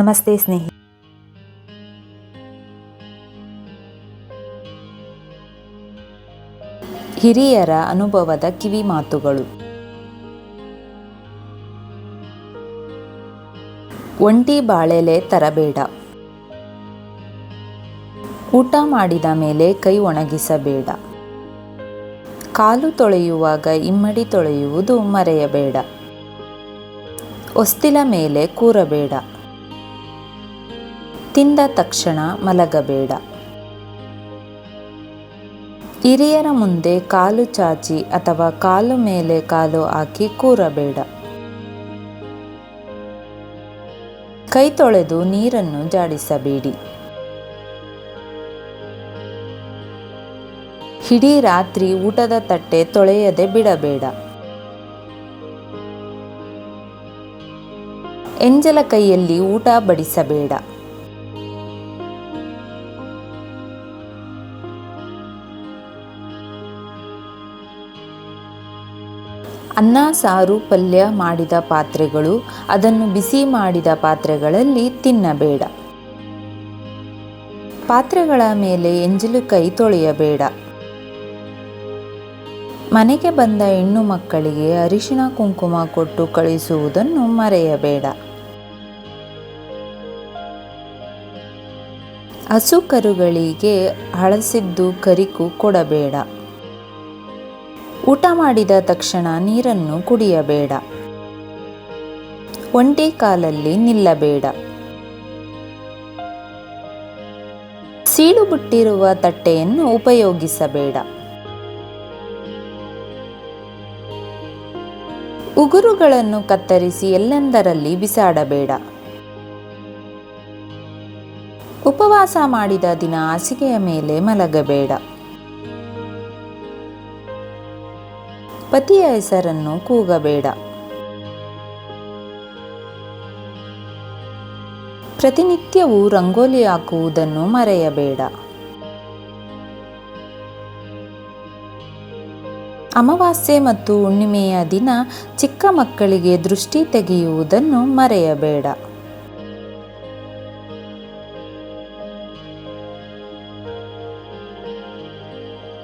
ನಮಸ್ತೆ ಸ್ನೇಹಿ. ಹಿರಿಯರ ಅನುಭವದ ಕಿವಿ ಮಾತುಗಳು. ಒಂಟಿ ಬಾಳೆಲೆ ತರಬೇಡ. ಊಟ ಮಾಡಿದ ಮೇಲೆ ಕೈ ಒಣಗಿಸಬೇಡ. ಕಾಲು ತೊಳೆಯುವಾಗ ಇಮ್ಮಡಿ ತೊಳೆಯುವುದು ಮರೆಯಬೇಡ. ಹೊಸ್ತಿಲ ಮೇಲೆ ಕೂರಬೇಡ. ತಿಂದ ತಕ್ಷಣ ಮಲಗಬೇಡ. ಹಿರಿಯರ ಮುಂದೆ ಕಾಲು ಚಾಚಿ ಅಥವಾ ಕಾಲು ಮೇಲೆ ಕಾಲು ಹಾಕಿ ಕೂರಬೇಡ. ಕೈ ತೊಳೆದು ನೀರನ್ನು ಜಾಡಿಸಬೇಡಿ. ಇಡೀ ರಾತ್ರಿ ಊಟದ ತಟ್ಟೆ ತೊಳೆಯದೆ ಬಿಡಬೇಡ. ಎಂಜಲ ಕೈಯಲ್ಲಿ ಊಟ ಬಡಿಸಬೇಡ. ಅನ್ನ ಸಾರು ಪಲ್ಯ ಮಾಡಿದ ಪಾತ್ರೆಗಳು, ಅದನ್ನು ಬಿಸಿ ಮಾಡಿದ ಪಾತ್ರೆಗಳಲ್ಲಿ ತಿನ್ನಬೇಡ. ಪಾತ್ರೆಗಳ ಮೇಲೆ ಎಂಜಲು ಕೈ ತೊಳೆಯಬೇಡ. ಮನೆಗೆ ಬಂದ ಹೆಣ್ಣು ಮಕ್ಕಳಿಗೆ ಅರಿಶಿಣ ಕುಂಕುಮ ಕೊಟ್ಟು ಕಳಿಸುವುದನ್ನು ಮರೆಯಬೇಡ. ಹಸು ಕರುಗಳಿಗೆ ಹಳಸಿದ್ದು ಕರಿಕು ಕೊಡಬೇಡ. ಊಟ ಮಾಡಿದ ತಕ್ಷಣ ನೀರನ್ನು ಕುಡಿಯಬೇಡ. ಒಂಟೆ ಕಾಲಲ್ಲಿ ನಿಲ್ಲಬೇಡ. ಸೀಳು ಬಿಟ್ಟಿರುವ ತಟ್ಟೆಯನ್ನು ಉಪಯೋಗಿಸಬೇಡ. ಉಗುರುಗಳನ್ನು ಕತ್ತರಿಸಿ ಎಲ್ಲೆಂದರಲ್ಲಿ ಬಿಸಾಡಬೇಡ. ಉಪವಾಸ ಮಾಡಿದ ದಿನ ಹಾಸಿಗೆಯ ಮೇಲೆ ಮಲಗಬೇಡ. ಪತಿಯ ಹೆಸರನ್ನು ಕೂಗಬೇಡ. ಪ್ರತಿನಿತ್ಯವೂ ರಂಗೋಲಿ ಹಾಕುವುದನ್ನು ಮರೆಯಬೇಡ. ಅಮಾವಾಸ್ಯೆ ಮತ್ತು ಹುಣ್ಣಿಮೆಯ ದಿನ ಚಿಕ್ಕ ಮಕ್ಕಳಿಗೆ ದೃಷ್ಟಿ ತೆಗೆಯುವುದನ್ನು ಮರೆಯಬೇಡ.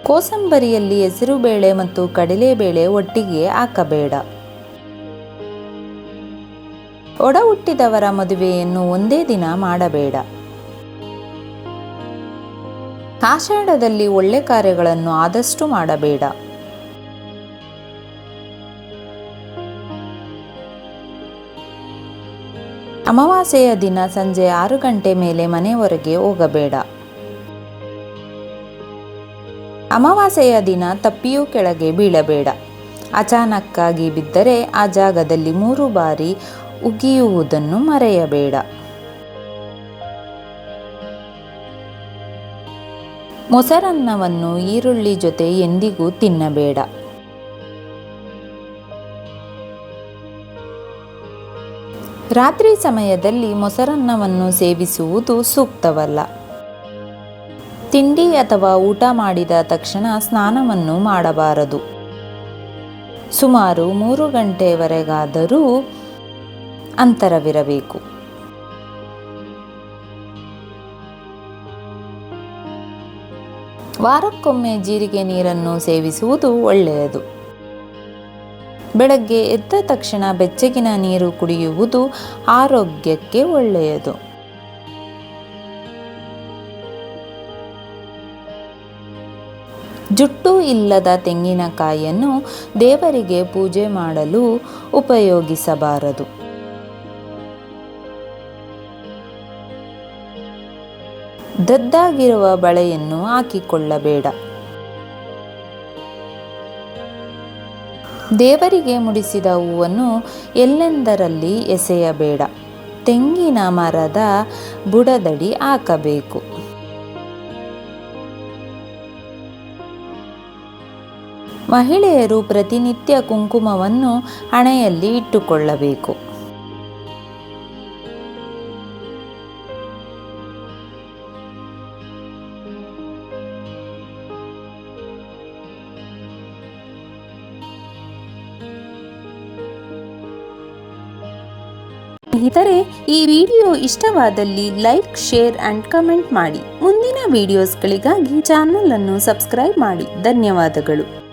ಕೋಸಂಬರಿಯಲ್ಲಿ ಹೆಸರುಬೇಳೆ ಮತ್ತು ಕಡಲೆಬೇಳೆ ಒಟ್ಟಿಗೆ ಹಾಕಬೇಡ. ಒಡ ಹುಟ್ಟಿದವರ ಮದುವೆಯನ್ನು ಒಂದೇ ದಿನ ಮಾಡಬೇಡ. ಆಷಾಢದಲ್ಲಿ ಒಳ್ಳೆ ಕಾರ್ಯಗಳನ್ನು ಆದಷ್ಟು ಮಾಡಬೇಡ. ಅಮಾವಾಸ್ಯೆಯ ದಿನ ಸಂಜೆ ಆರು ಗಂಟೆ ಮೇಲೆ ಮನೆ ಹೋಗಬೇಡ. ಅಮಾವಾಸ್ಯೆಯ ದಿನ ತಪ್ಪಿಯೂ ಕೆಳಗೆ ಬೀಳಬೇಡ. ಅಚಾನಕ್ಕಾಗಿ ಬಿದ್ದರೆ ಆ ಜಾಗದಲ್ಲಿ ಮೂರು ಬಾರಿ ಉಗಿಯುವುದನ್ನು ಮರೆಯಬೇಡ. ಮೊಸರನ್ನವನ್ನು ಈರುಳ್ಳಿ ಜೊತೆ ಎಂದಿಗೂ ತಿನ್ನಬೇಡ. ರಾತ್ರಿ ಸಮಯದಲ್ಲಿ ಮೊಸರನ್ನವನ್ನು ಸೇವಿಸುವುದು ಸೂಕ್ತವಲ್ಲ. ತಿಂಡಿ ಅಥವಾ ಊಟ ಮಾಡಿದ ತಕ್ಷಣ ಸ್ನಾನವನ್ನು ಮಾಡಬಾರದು. ಸುಮಾರು ಮೂರು ಗಂಟೆಯವರೆಗಾದರೂ ಅಂತರವಿರಬೇಕು. ವಾರಕ್ಕೊಮ್ಮೆ ಜೀರಿಗೆ ನೀರನ್ನು ಸೇವಿಸುವುದು ಒಳ್ಳೆಯದು. ಬೆಳಗ್ಗೆ ಎದ್ದ ತಕ್ಷಣ ಬೆಚ್ಚಗಿನ ನೀರು ಕುಡಿಯುವುದು ಆರೋಗ್ಯಕ್ಕೆ ಒಳ್ಳೆಯದು. ಜುಟ್ಟು ಇಲ್ಲದ ತೆಂಗಿನಕಾಯಿಯನ್ನು ದೇವರಿಗೆ ಪೂಜೆ ಮಾಡಲು ಉಪಯೋಗಿಸಬಾರದು. ದದ್ದಾಗಿರುವ ಬಳೆಯನ್ನು ಹಾಕಿಕೊಳ್ಳಬೇಡ. ದೇವರಿಗೆ ಮುಡಿಸಿದ ಹೂವನ್ನು ಎಲ್ಲೆಂದರಲ್ಲಿ ಎಸೆಯಬೇಡ. ತೆಂಗಿನ ಮರದ ಬುಡದಡಿ ಹಾಕಬೇಕು. ಮಹಿಳೆಯರು ಪ್ರತಿನಿತ್ಯ ಕುಂಕುಮವನ್ನು ಹಣೆಯಲ್ಲಿ ಇಟ್ಟುಕೊಳ್ಳಬೇಕು. ಸ್ನೇಹಿತರೆ, ಈ ವಿಡಿಯೋ ಇಷ್ಟವಾದಲ್ಲಿ ಲೈಕ್, ಶೇರ್ ಅಂಡ್ ಕಮೆಂಟ್ ಮಾಡಿ. ಮುಂದಿನ ವಿಡಿಯೋಸ್ಗಳಿಗಾಗಿ ಚಾನಲ್ ಅನ್ನು ಸಬ್ಸ್ಕ್ರೈಬ್ ಮಾಡಿ. ಧನ್ಯವಾದಗಳು.